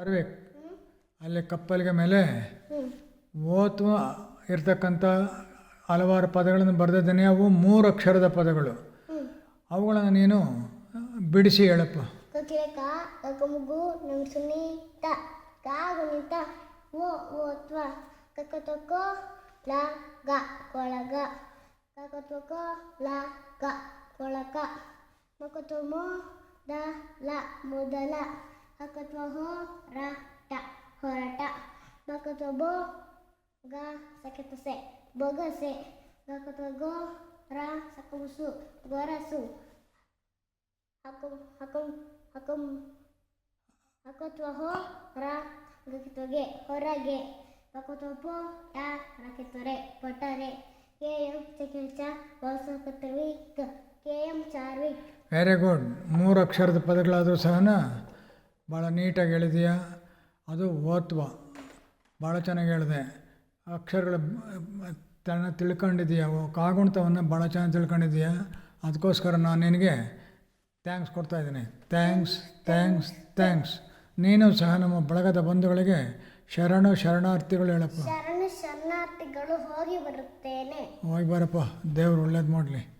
ಅರ್ಬೇಕು ಅಲ್ಲಿ ಕಪ್ಪಲಿಗೆ ಮೇಲೆ ಓತು ಇರ್ತಕ್ಕಂಥ ಹಲವಾರು ಪದಗಳನ್ನು ಬರೆದಿದ್ದೇನೆ. ಅವು ಮೂರು ಅಕ್ಷರದ ಪದಗಳು. ಅವುಗಳನ್ನು ನೀನು ಬಿಡಿಸಿ ಹೇಳಪ್ಪ. ಮಕ್ಕತೊಮೊ ದ ಲ ಮೊದಲ. ಹಕ್ಕತ್ವ ಹೋ ರ ಟ ಹೊರಟ ಮಕ್ಕತೊಬೋ ಗ ಸಕೆತಸೆ ಬೊಗಸೆ ಗಕತ್ವ ಗೋ ರ ಸಕುಸು ಗೊರಸು ಹಕಂ ಹಕಂ ಹಕಂ ಹಕತ್ವ ಹೋ ರ ಗಕಿತ್ವಗೆ ಹೊರಗೆ ಪಕತ್ವಪೋ ಟ ರಕಿತ್ವರೆ ಪಟರೆ K M ಚಕಿಲ್ಚ ವಸಕತ್ವಿಕ್ K M Charvik very good ಮೂರು ಅಕ್ಷರದ ಪದಗಳಾದರೂ ಸಹ ಭಾಳ ನೀಟಾಗಿ ಹೇಳಿದೀಯ? ಅದು ಓತ್ವ. ಭಾಳ ಚೆನ್ನಾಗಿ ಹೇಳಿದೆ. ಅಕ್ಷರಗಳ ತನ್ನ ತಿಳ್ಕೊಂಡಿದೀಯ? ಕಾಗುಣಿತವನ್ನು ಭಾಳ ಚೆನ್ನಾಗಿ ತಿಳ್ಕೊಂಡಿದೀಯ? ಅದಕ್ಕೋಸ್ಕರ ನಾನು ನಿನಗೆ ಥ್ಯಾಂಕ್ಸ್ ಕೊಡ್ತಾಯಿದ್ದೀನಿ ಥ್ಯಾಂಕ್ಸ್ ಥ್ಯಾಂಕ್ಸ್ ಥ್ಯಾಂಕ್ಸ್ ನೀನು ಸಹ ನಮ್ಮ ಬಳಗದ ಬಂಧುಗಳಿಗೆ ಶರಣು ಶರಣಾರ್ಥಿಗಳು ಹೇಳಪ್ಪ. ಶರಣ ಶರಣಾರ್ಥಿಗಳು ಹೋಗಿ ಬರುತ್ತೇನೆ. ಹೋಗಿ ಬರಪ್ಪ. ದೇವ್ರು ಒಳ್ಳೇದು ಮಾಡಲಿ.